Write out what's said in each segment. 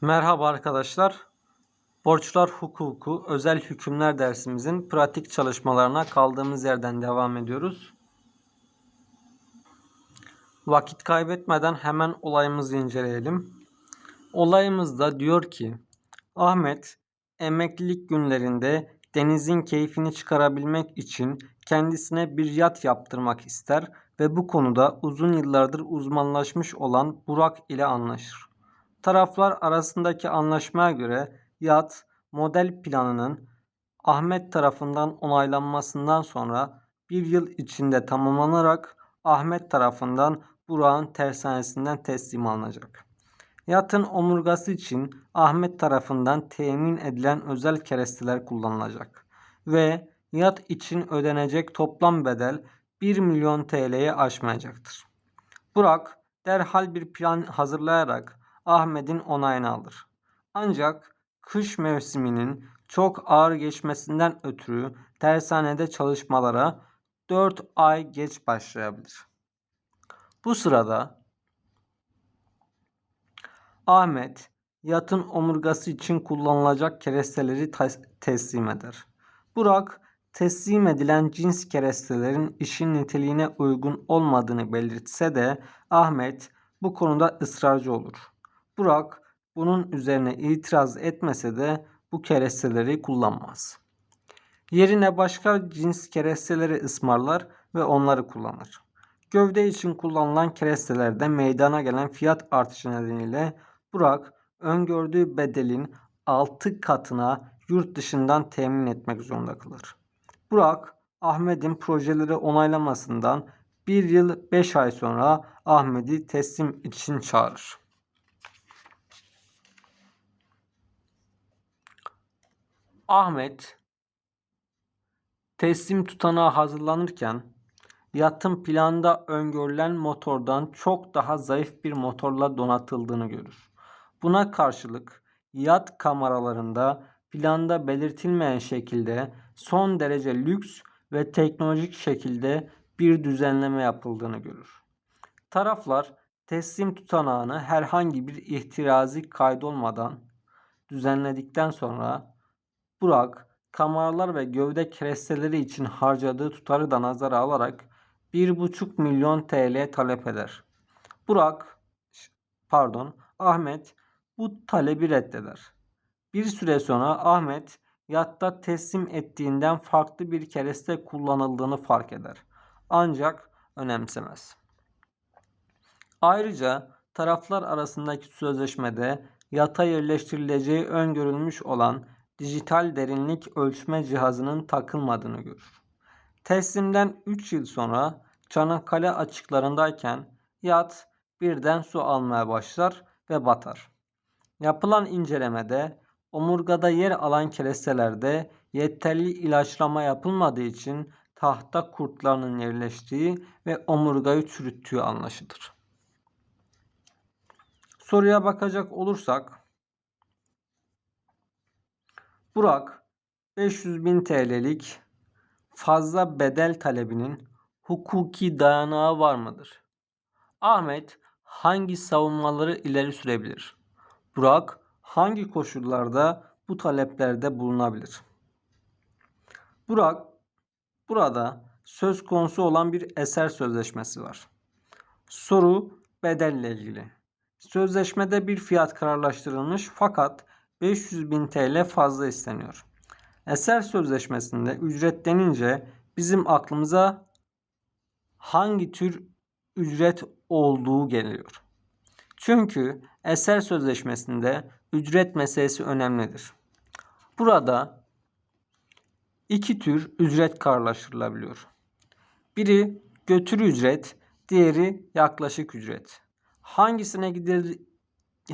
Merhaba arkadaşlar. Borçlar hukuku özel hükümler dersimizin pratik çalışmalarına kaldığımız yerden devam ediyoruz. Vakit kaybetmeden hemen olayımızı inceleyelim. Olayımızda diyor ki Ahmet emeklilik günlerinde denizin keyfini çıkarabilmek için kendisine bir yat yaptırmak ister ve bu konuda uzun yıllardır uzmanlaşmış olan Burak ile anlaşır. Taraflar arasındaki anlaşmaya göre yat model planının Ahmet tarafından onaylanmasından sonra bir yıl içinde tamamlanarak Ahmet tarafından Burak'ın tersanesinden teslim alınacak. Yatın omurgası için Ahmet tarafından temin edilen özel keresteler kullanılacak ve yat için ödenecek toplam bedel 1 milyon TL'ye aşmayacaktır. Burak derhal bir plan hazırlayarak Ahmet'in onayını alır. Ancak kış mevsiminin çok ağır geçmesinden ötürü tersanede çalışmalara 4 ay geç başlayabilir. Bu sırada Ahmet yatın omurgası için kullanılacak keresteleri teslim eder. Burak teslim edilen cins kerestelerin işin niteliğine uygun olmadığını belirtse de Ahmet bu konuda ısrarcı olur. Burak bunun üzerine itiraz etmese de bu keresteleri kullanmaz. Yerine başka cins keresteleri ısmarlar ve onları kullanır. Gövde için kullanılan kerestelerde meydana gelen fiyat artışı nedeniyle Burak öngördüğü bedelin 6 katına yurt dışından temin etmek zorunda kalır. Burak Ahmet'in projeleri onaylamasından 1 yıl 5 ay sonra Ahmet'i teslim için çağırır. Ahmet teslim tutanağı hazırlanırken yatın planda öngörülen motordan çok daha zayıf bir motorla donatıldığını görür. Buna karşılık yat kameralarında planda belirtilmeyen şekilde son derece lüks ve teknolojik şekilde bir düzenleme yapıldığını görür. Taraflar teslim tutanağını herhangi bir ihtirazi kaydolmadan düzenledikten sonra Burak kameralar ve gövde keresteleri için harcadığı tutarı da nazara alarak 1,5 milyon TL talep eder. Burak pardon Ahmet bu talebi reddeder. Bir süre sonra Ahmet yatta teslim ettiğinden farklı bir kereste kullanıldığını fark eder. Ancak önemsemez. Ayrıca taraflar arasındaki sözleşmede yata yerleştirileceği öngörülmüş olan dijital derinlik ölçme cihazının takılmadığını görür. Teslimden 3 yıl sonra Çanakkale açıklarındayken yat birden su almaya başlar ve batar. Yapılan incelemede omurgada yer alan kerestelerde yeterli ilaçlama yapılmadığı için tahta kurtlarının yerleştiği ve omurgayı çürüttüğü anlaşılır. Soruya bakacak olursak Burak 500 bin TL'lik fazla bedel talebinin hukuki dayanağı var mıdır? Ahmet hangi savunmaları ileri sürebilir? Burak hangi koşullarda bu taleplerde bulunabilir? Burak burada söz konusu olan bir eser sözleşmesi var. Soru bedelle ilgili. Sözleşmede bir fiyat kararlaştırılmış fakat 500 bin TL fazla isteniyor. Eser sözleşmesinde ücret denince bizim aklımıza hangi tür ücret olduğu geliyor. Çünkü eser sözleşmesinde ücret meselesi önemlidir. Burada iki tür ücret kararlaştırılabiliyor. Biri götürü ücret, diğeri yaklaşık ücret. Hangisine gidil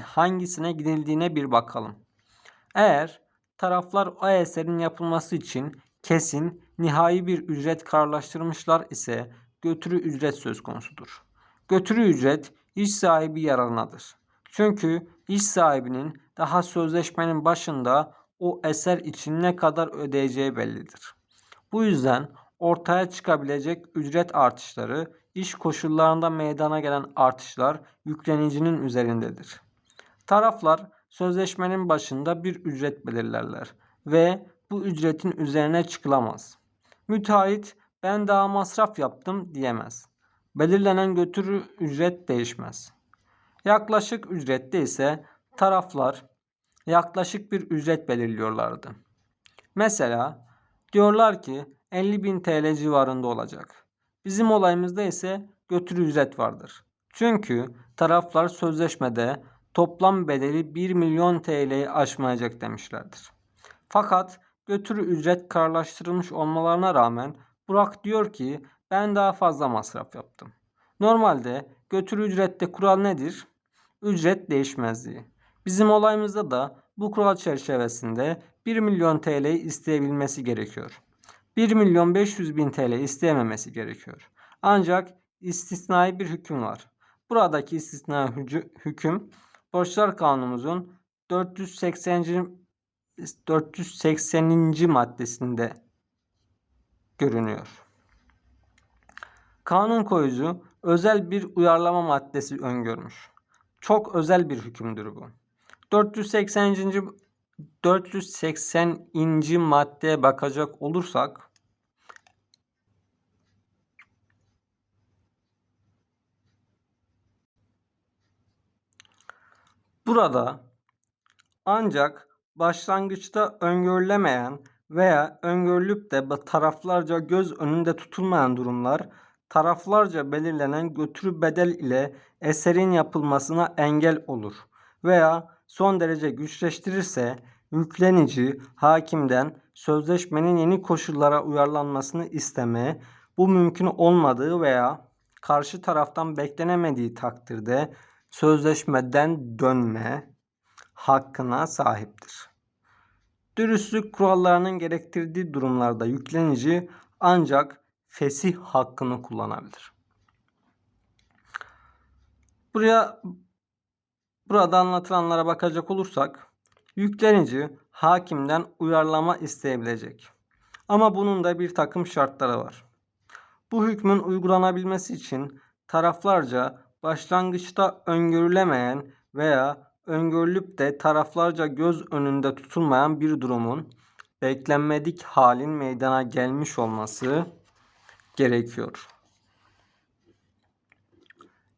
hangisine gidildiğine bir bakalım. Eğer taraflar o eserin yapılması için kesin nihai bir ücret kararlaştırmışlar ise götürü ücret söz konusudur. Götürü ücret iş sahibi yararınadır. Çünkü iş sahibinin daha sözleşmenin başında o eser için ne kadar ödeyeceği bellidir. Bu yüzden ortaya çıkabilecek ücret artışları iş koşullarında meydana gelen artışlar yüklenicinin üzerindedir. Taraflar sözleşmenin başında bir ücret belirlerler ve bu ücretin üzerine çıkılamaz. Müteahhit ben daha masraf yaptım diyemez. Belirlenen götürü ücret değişmez. Yaklaşık ücrette ise taraflar yaklaşık bir ücret belirliyorlardı. Mesela diyorlar ki 50.000 TL civarında olacak. Bizim olayımızda ise götürü ücret vardır. Çünkü taraflar sözleşmede toplam bedeli 1 milyon TL'yi aşmayacak demişlerdir. Fakat götürü ücret kararlaştırılmış olmalarına rağmen Burak diyor ki ben daha fazla masraf yaptım. Normalde götürü ücrette kural nedir? Ücret değişmezliği. Bizim olayımızda da bu kural çerçevesinde 1 milyon TL isteyebilmesi gerekiyor. 1 milyon 500 bin TL isteyememesi gerekiyor. Ancak istisnai bir hüküm var. Buradaki istisnai hüküm Borçlar Kanunumuzun 480. 480. maddesinde görünüyor. Kanun koyucu özel bir uyarlama maddesi öngörmüş. Çok özel bir hükümdür bu. 480. 480. maddeye bakacak olursak Burada ancak başlangıçta öngörülemeyen veya öngörülüp de taraflarca göz önünde tutulmayan durumlar taraflarca belirlenen götürü bedel ile eserin yapılmasına engel olur veya son derece güçleştirirse yüklenici hakimden sözleşmenin yeni koşullara uyarlanmasını isteme, bu mümkün olmadığı veya karşı taraftan beklenemediği takdirde sözleşmeden dönme hakkına sahiptir. Dürüstlük kurallarının gerektirdiği durumlarda yüklenici ancak fesih hakkını kullanabilir. Buraya burada anlatılanlara bakacak olursak yüklenici hakimden uyarlama isteyebilecek. Ama bunun da bir takım şartları var. Bu hükmün uygulanabilmesi için taraflarca başlangıçta öngörülemeyen veya öngörülüp de taraflarca göz önünde tutulmayan bir durumun beklenmedik halin meydana gelmiş olması gerekiyor.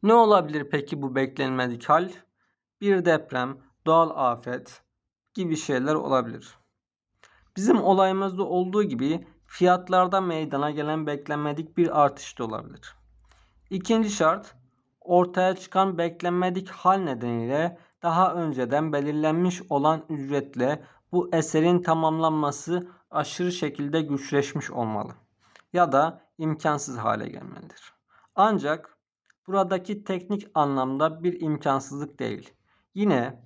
Ne olabilir peki bu beklenmedik hal? Bir deprem, doğal afet gibi şeyler olabilir. Bizim olayımızda olduğu gibi fiyatlarda meydana gelen beklenmedik bir artış da olabilir. İkinci şart ortaya çıkan beklenmedik hal nedeniyle daha önceden belirlenmiş olan ücretle bu eserin tamamlanması aşırı şekilde güçleşmiş olmalı ya da imkansız hale gelmelidir. Ancak buradaki teknik anlamda bir imkansızlık değil. Yine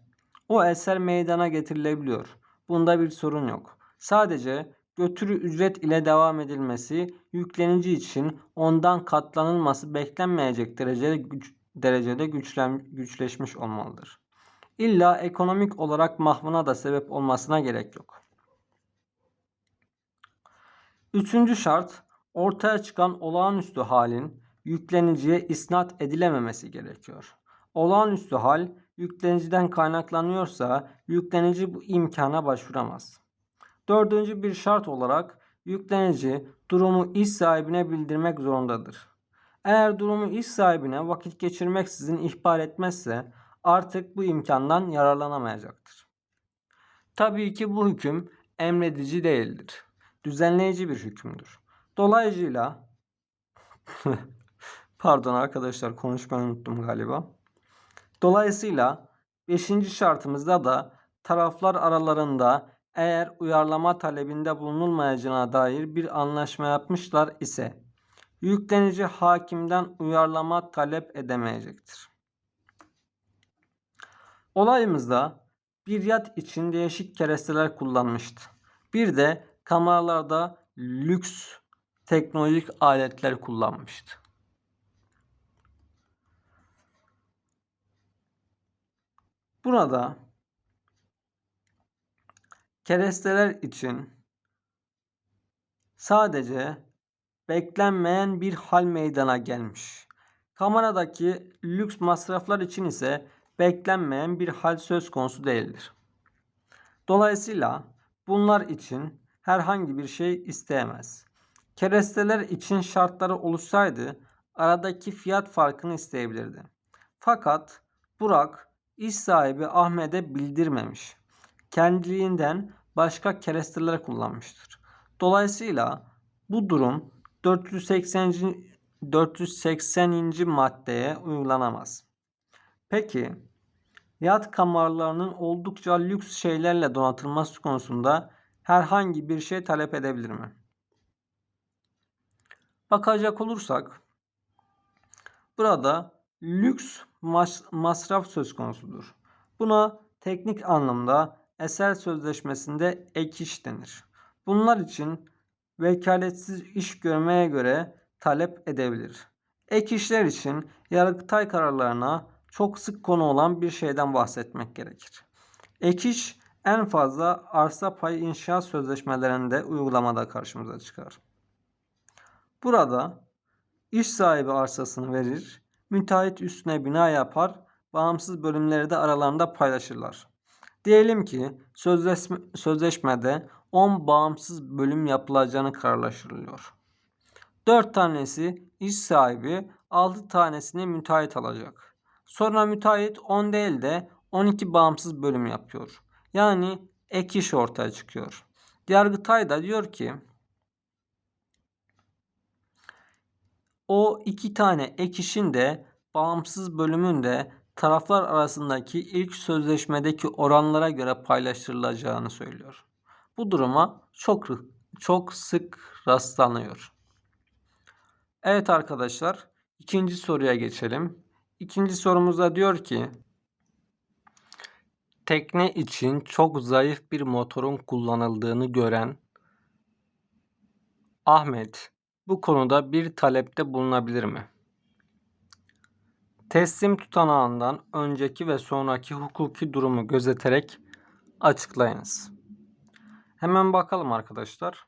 o eser meydana getirilebiliyor. Bunda bir sorun yok. Sadece götürü ücret ile devam edilmesi yüklenici için ondan katlanılması beklenmeyecek derecede güç, derecede güçlen, güçleşmiş olmalıdır. İlla ekonomik olarak mahvına da sebep olmasına gerek yok. Üçüncü şart ortaya çıkan olağanüstü halin yükleniciye isnat edilememesi gerekiyor. Olağanüstü hal yükleniciden kaynaklanıyorsa yüklenici bu imkana başvuramaz. Dördüncü bir şart olarak yüklenici durumu iş sahibine bildirmek zorundadır. Eğer durumu iş sahibine vakit geçirmeksizin ihbar etmezse artık bu imkandan yararlanamayacaktır. Tabii ki bu hüküm emredici değildir. Düzenleyici bir hükümdür. Dolayısıyla pardon arkadaşlar konuşmayı unuttum galiba. Dolayısıyla 5. şartımızda da taraflar aralarında eğer uyarlama talebinde bulunulmayacağına dair bir anlaşma yapmışlar ise yüklenici hakimden uyarlama talep edemeyecektir. Olayımızda bir yat için değişik keresteler kullanmıştı. Bir de kameralarda lüks teknolojik aletler kullanmıştı. Burada keresteler için sadece beklenmeyen bir hal meydana gelmiş. Kameradaki lüks masraflar için ise beklenmeyen bir hal söz konusu değildir. Dolayısıyla bunlar için herhangi bir şey isteyemez. Keresteler için şartları oluşsaydı aradaki fiyat farkını isteyebilirdi. Fakat Burak iş sahibi Ahmet'e bildirmemiş. Kendiliğinden başka keresteler kullanmıştır. Dolayısıyla bu durum 480. 480. maddeye uygulanamaz. Peki yat kamarlarının oldukça lüks şeylerle donatılması konusunda herhangi bir şey talep edebilir mi? Bakacak olursak burada lüks mas masraf söz konusudur. Buna teknik anlamda eser sözleşmesinde ek iş denir. Bunlar için vekaletsiz iş görmeye göre talep edebilir. Ek işler için Yargıtay kararlarına çok sık konu olan bir şeyden bahsetmek gerekir. Ek iş en fazla arsa payı inşaat sözleşmelerinde uygulamada karşımıza çıkar. Burada iş sahibi arsasını verir, müteahhit üstüne bina yapar, bağımsız bölümleri de aralarında paylaşırlar. Diyelim ki sözleşme, sözleşmede 10 bağımsız bölüm yapılacağını kararlaştırılıyor. 4 tanesi iş sahibi, 6 tanesini müteahhit alacak. Sonra müteahhit 10 değil de 12 bağımsız bölüm yapıyor. Yani ek iş ortaya çıkıyor. Yargıtay da diyor ki o iki tane ek işin de bağımsız bölümün de taraflar arasındaki ilk sözleşmedeki oranlara göre paylaştırılacağını söylüyor. Bu duruma çok çok sık rastlanıyor. Evet arkadaşlar, ikinci soruya geçelim. İkinci sorumuzda diyor ki tekne için çok zayıf bir motorun kullanıldığını gören Ahmet bu konuda bir talepte bulunabilir mi? Teslim tutanağından önceki ve sonraki hukuki durumu gözeterek açıklayınız. Hemen bakalım arkadaşlar.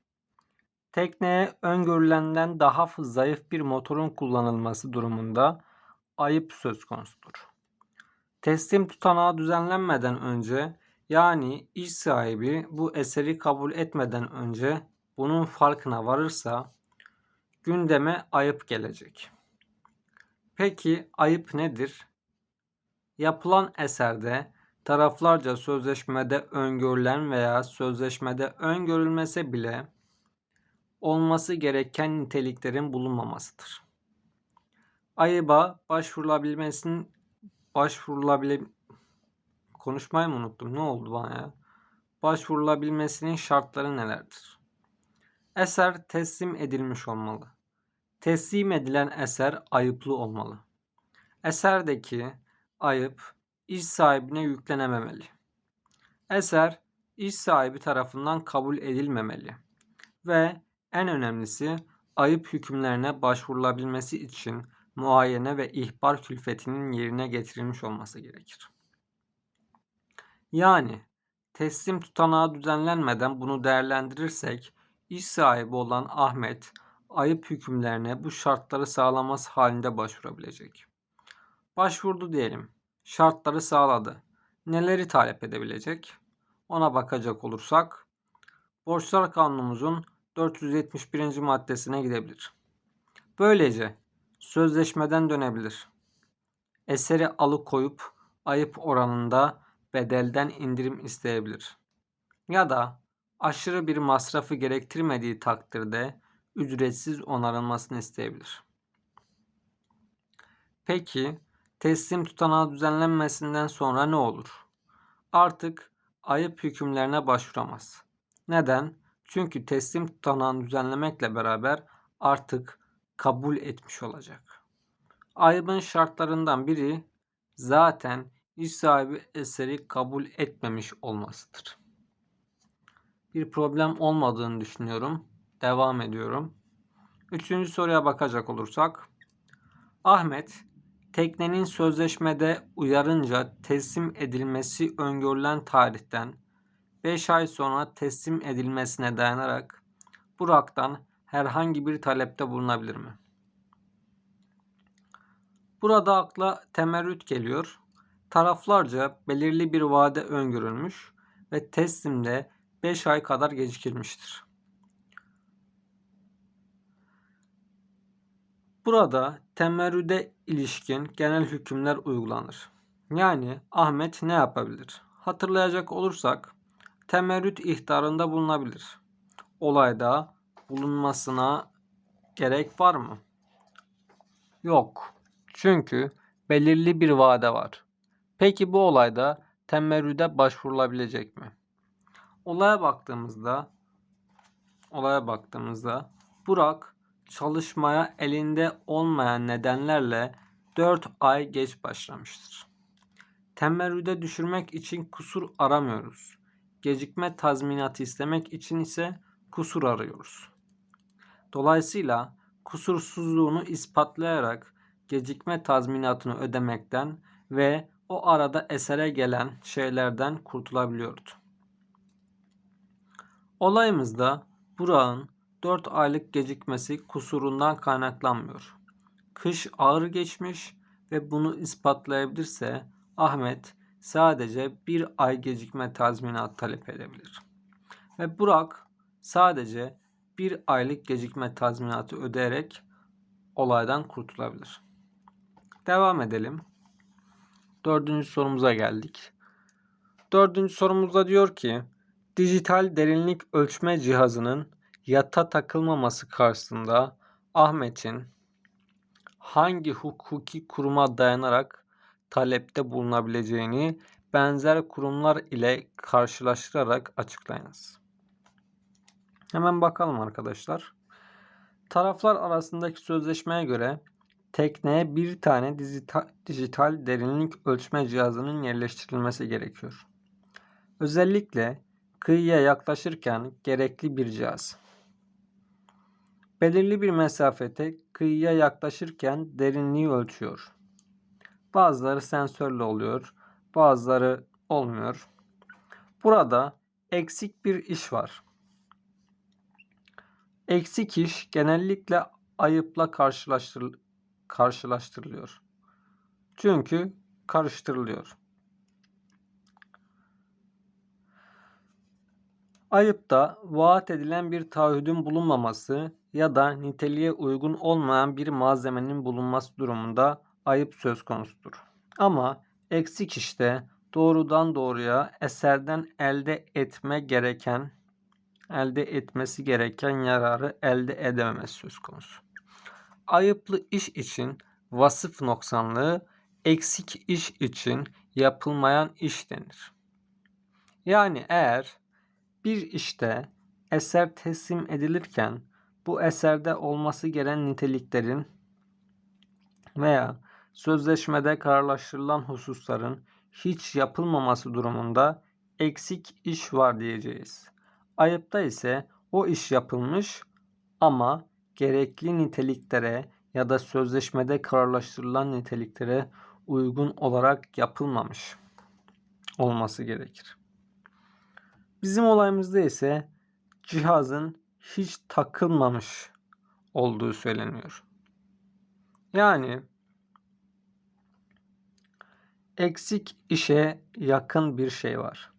Tekneye öngörülenden daha zayıf bir motorun kullanılması durumunda ayıp söz konusudur. Teslim tutanağı düzenlenmeden önce yani iş sahibi bu eseri kabul etmeden önce bunun farkına varırsa gündeme ayıp gelecek. Peki ayıp nedir? Yapılan eserde taraflarca sözleşmede öngörülen veya sözleşmede öngörülmese bile olması gereken niteliklerin bulunmamasıdır. Ayıba başvurulabilmesinin başvurulabile konuşmayı mı unuttum? Ne oldu bana ya? Başvurulabilmesinin şartları nelerdir? Eser teslim edilmiş olmalı. Teslim edilen eser ayıplı olmalı. Eserdeki ayıp iş sahibine yüklenememeli. Eser iş sahibi tarafından kabul edilmemeli ve en önemlisi ayıp hükümlerine başvurulabilmesi için muayene ve ihbar külfetinin yerine getirilmiş olması gerekir. Yani teslim tutanağı düzenlenmeden bunu değerlendirirsek iş sahibi olan Ahmet ayıp hükümlerine bu şartları sağlaması halinde başvurabilecek. Başvurdu diyelim. Şartları sağladı. Neleri talep edebilecek? Ona bakacak olursak Borçlar Kanunumuzun 471. maddesine gidebilir. Böylece sözleşmeden dönebilir. Eseri alıkoyup ayıp oranında bedelden indirim isteyebilir. Ya da aşırı bir masrafı gerektirmediği takdirde ücretsiz onarılmasını isteyebilir. Peki teslim tutanağı düzenlenmesinden sonra ne olur? Artık ayıp hükümlerine başvuramaz. Neden? Çünkü teslim tutanağını düzenlemekle beraber artık kabul etmiş olacak. Ayıbın şartlarından biri zaten iş sahibi eseri kabul etmemiş olmasıdır. Bir problem olmadığını düşünüyorum. Devam ediyorum. Üçüncü soruya bakacak olursak. Ahmet, teknenin sözleşmede uyarınca teslim edilmesi öngörülen tarihten 5 ay sonra teslim edilmesine dayanarak Burak'tan herhangi bir talepte bulunabilir mi? Burada akla temerrüt geliyor. taraflarca belirli bir vade öngörülmüş ve teslimde 5 ay kadar gecikilmiştir. Burada temerrüde ilişkin genel hükümler uygulanır. Yani Ahmet ne yapabilir? Hatırlayacak olursak temerrüt ihtarında bulunabilir. Olayda bulunmasına gerek var mı? Yok. Çünkü belirli bir vade var. Peki bu olayda temerrüde başvurulabilecek mi? Olaya baktığımızda olaya baktığımızda Burak çalışmaya elinde olmayan nedenlerle 4 ay geç başlamıştır. Temerrüde düşürmek için kusur aramıyoruz. Gecikme tazminatı istemek için ise kusur arıyoruz. Dolayısıyla kusursuzluğunu ispatlayarak gecikme tazminatını ödemekten ve o arada esere gelen şeylerden kurtulabiliyordu. Olayımızda Burak'ın 4 aylık gecikmesi kusurundan kaynaklanmıyor. Kış ağır geçmiş ve bunu ispatlayabilirse Ahmet sadece bir ay gecikme tazminatı talep edebilir. Ve Burak sadece bir aylık gecikme tazminatı ödeyerek olaydan kurtulabilir. Devam edelim. Dördüncü sorumuza geldik. Dördüncü sorumuzda diyor ki dijital derinlik ölçme cihazının yata takılmaması karşısında Ahmet'in hangi hukuki kuruma dayanarak talepte bulunabileceğini benzer kurumlar ile karşılaştırarak açıklayınız. Hemen bakalım arkadaşlar. Taraflar arasındaki sözleşmeye göre tekneye bir tane dijital, dijital derinlik ölçme cihazının yerleştirilmesi gerekiyor. Özellikle kıyıya yaklaşırken gerekli bir cihaz. Belirli bir mesafete kıyıya yaklaşırken derinliği ölçüyor. Bazıları sensörle oluyor, bazıları olmuyor. Burada eksik bir iş var. Eksik iş genellikle ayıpla karşılaştır karşılaştırılıyor. Çünkü karıştırılıyor. Ayıpta vaat edilen bir taahhüdün bulunmaması ya da niteliğe uygun olmayan bir malzemenin bulunması durumunda ayıp söz konusudur. Ama eksik işte doğrudan doğruya eserden elde etme gereken elde etmesi gereken yararı elde edememesi söz konusu. Ayıplı iş için vasıf noksanlığı, eksik iş için yapılmayan iş denir. Yani eğer bir işte eser teslim edilirken bu eserde olması gereken niteliklerin veya sözleşmede kararlaştırılan hususların hiç yapılmaması durumunda eksik iş var diyeceğiz. Ayıpta ise o iş yapılmış ama gerekli niteliklere ya da sözleşmede kararlaştırılan niteliklere uygun olarak yapılmamış olması gerekir. Bizim olayımızda ise cihazın hiç takılmamış olduğu söyleniyor. Yani eksik işe yakın bir şey var.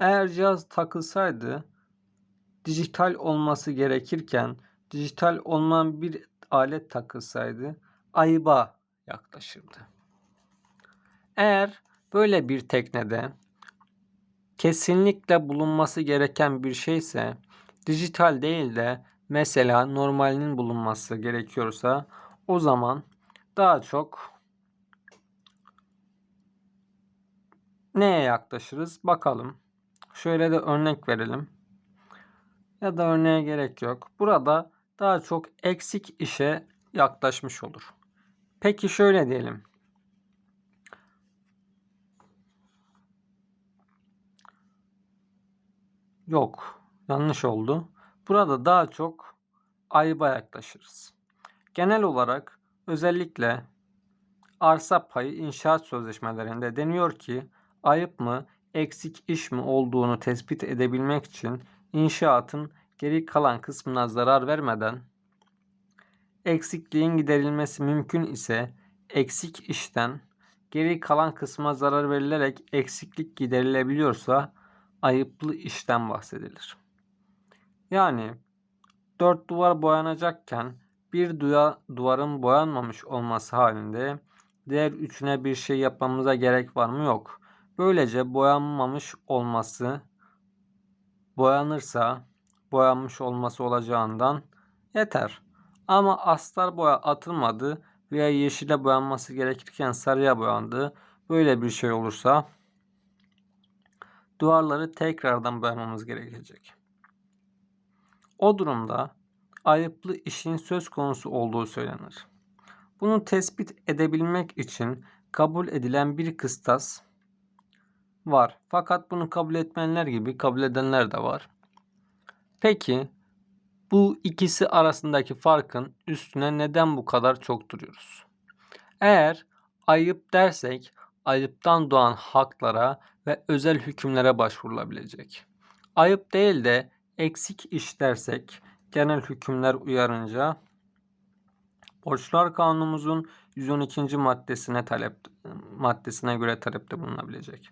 Eğer cihaz takılsaydı dijital olması gerekirken dijital olmayan bir alet takılsaydı ayıba yaklaşırdı. Eğer böyle bir teknede kesinlikle bulunması gereken bir şeyse dijital değil de mesela normalinin bulunması gerekiyorsa o zaman daha çok neye yaklaşırız bakalım. Şöyle de örnek verelim. Ya da örneğe gerek yok. Burada daha çok eksik işe yaklaşmış olur. Peki şöyle diyelim. Yok. Yanlış oldu. Burada daha çok ayıba yaklaşırız. Genel olarak özellikle arsa payı inşaat sözleşmelerinde deniyor ki ayıp mı eksik iş mi olduğunu tespit edebilmek için inşaatın geri kalan kısmına zarar vermeden eksikliğin giderilmesi mümkün ise eksik işten geri kalan kısma zarar verilerek eksiklik giderilebiliyorsa ayıplı işten bahsedilir. Yani dört duvar boyanacakken bir duya, duvarın boyanmamış olması halinde diğer üçüne bir şey yapmamıza gerek var mı? Yok. Böylece boyanmamış olması boyanırsa boyanmış olması olacağından yeter. Ama astar boya atılmadı veya yeşile boyanması gerekirken sarıya boyandı. Böyle bir şey olursa duvarları tekrardan boyamamız gerekecek. O durumda ayıplı işin söz konusu olduğu söylenir. Bunu tespit edebilmek için kabul edilen bir kıstas var. Fakat bunu kabul etmeyenler gibi kabul edenler de var. Peki bu ikisi arasındaki farkın üstüne neden bu kadar çok duruyoruz? Eğer ayıp dersek ayıptan doğan haklara ve özel hükümlere başvurulabilecek. Ayıp değil de eksik iş dersek genel hükümler uyarınca Borçlar Kanunumuzun 112. maddesine talep maddesine göre talepte bulunabilecek.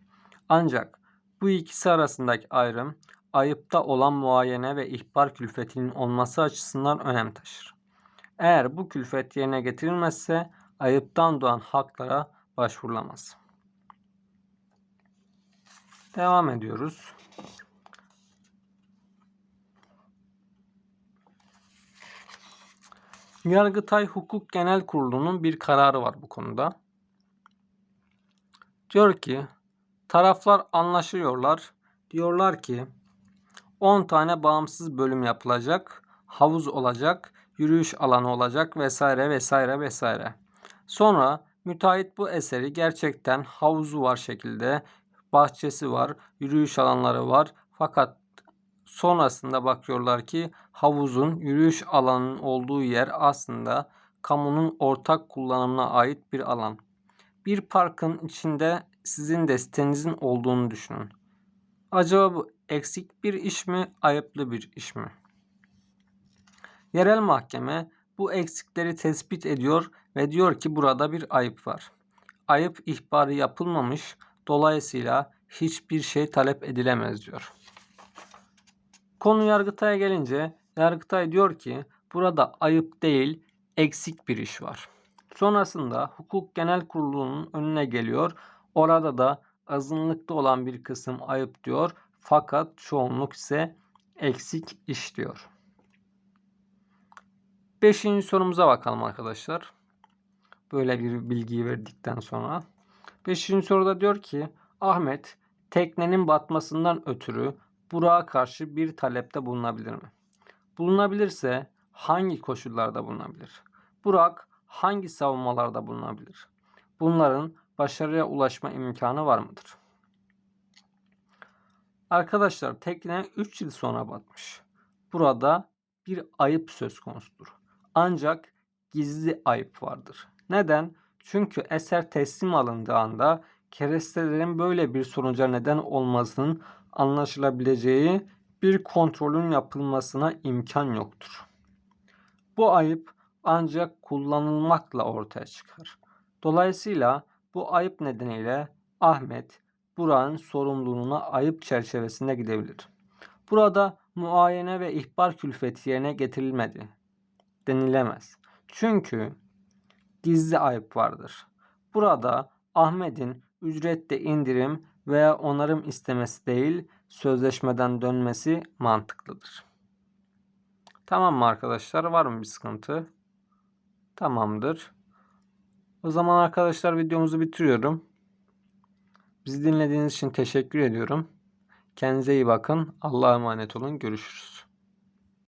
Ancak bu ikisi arasındaki ayrım ayıpta olan muayene ve ihbar külfetinin olması açısından önem taşır. Eğer bu külfet yerine getirilmezse ayıptan doğan haklara başvurulamaz. Devam ediyoruz. Yargıtay Hukuk Genel Kurulu'nun bir kararı var bu konuda. Diyor ki taraflar anlaşıyorlar. Diyorlar ki 10 tane bağımsız bölüm yapılacak. Havuz olacak, yürüyüş alanı olacak vesaire vesaire vesaire. Sonra müteahhit bu eseri gerçekten havuzu var şekilde, bahçesi var, yürüyüş alanları var. Fakat sonrasında bakıyorlar ki havuzun yürüyüş alanının olduğu yer aslında kamunun ortak kullanımına ait bir alan. Bir parkın içinde sizin de sitenizin olduğunu düşünün. Acaba bu eksik bir iş mi, ayıplı bir iş mi? Yerel mahkeme bu eksikleri tespit ediyor ve diyor ki burada bir ayıp var. Ayıp ihbarı yapılmamış, dolayısıyla hiçbir şey talep edilemez diyor. Konu Yargıtay'a gelince Yargıtay diyor ki burada ayıp değil eksik bir iş var. Sonrasında Hukuk Genel Kurulu'nun önüne geliyor. Orada da azınlıkta olan bir kısım ayıp diyor. Fakat çoğunluk ise eksik iş diyor. Beşinci sorumuza bakalım arkadaşlar. Böyle bir bilgiyi verdikten sonra. Beşinci soruda diyor ki Ahmet teknenin batmasından ötürü Burak'a karşı bir talepte bulunabilir mi? Bulunabilirse hangi koşullarda bulunabilir? Burak hangi savunmalarda bulunabilir? Bunların başarıya ulaşma imkanı var mıdır? Arkadaşlar tekne 3 yıl sonra batmış. Burada bir ayıp söz konusudur. Ancak gizli ayıp vardır. Neden? Çünkü eser teslim alındığında kerestelerin böyle bir sonuca neden olmasının anlaşılabileceği bir kontrolün yapılmasına imkan yoktur. Bu ayıp ancak kullanılmakla ortaya çıkar. Dolayısıyla bu ayıp nedeniyle Ahmet Burak'ın sorumluluğuna ayıp çerçevesinde gidebilir. Burada muayene ve ihbar külfeti yerine getirilmedi denilemez. Çünkü gizli ayıp vardır. Burada Ahmet'in ücrette indirim veya onarım istemesi değil, sözleşmeden dönmesi mantıklıdır. Tamam mı arkadaşlar? Var mı bir sıkıntı? Tamamdır. O zaman arkadaşlar videomuzu bitiriyorum. Bizi dinlediğiniz için teşekkür ediyorum. Kendinize iyi bakın. Allah'a emanet olun. Görüşürüz.